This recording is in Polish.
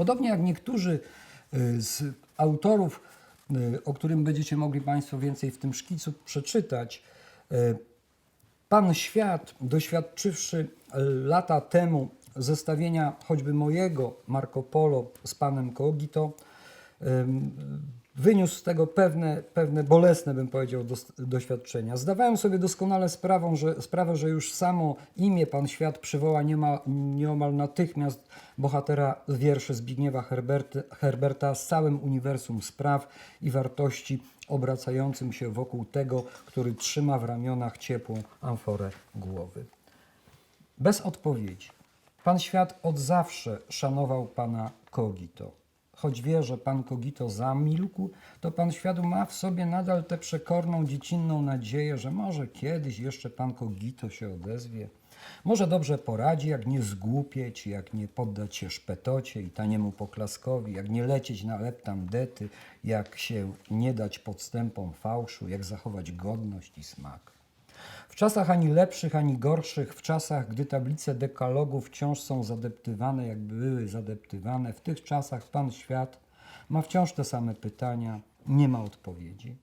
Podobnie jak niektórzy y, z autorów, y, o którym będziecie mogli Państwo więcej w tym szkicu przeczytać, y, Pan Świat, doświadczywszy lata temu zestawienia choćby mojego Marco Polo z panem Kogito, ym, wyniósł z tego pewne, pewne bolesne, bym powiedział, dos- doświadczenia. Zdawałem sobie doskonale sprawę że, sprawę, że już samo imię Pan Świat przywoła niema, nieomal natychmiast bohatera wierszy Zbigniewa Herberty, Herberta z całym uniwersum spraw i wartości obracającym się wokół tego, który trzyma w ramionach ciepłą amforę głowy. Bez odpowiedzi. Pan świat od zawsze szanował pana Kogito. Choć wie, że pan Kogito zamilkł, to pan świat ma w sobie nadal tę przekorną, dziecinną nadzieję, że może kiedyś jeszcze pan Kogito się odezwie. Może dobrze poradzi, jak nie zgłupieć, jak nie poddać się szpetocie i taniemu poklaskowi, jak nie lecieć na lep tandety, jak się nie dać podstępom fałszu, jak zachować godność i smak. W czasach ani lepszych, ani gorszych, w czasach, gdy tablice dekalogu wciąż są zadeptywane, jakby były zadeptywane, w tych czasach Pan Świat ma wciąż te same pytania, nie ma odpowiedzi.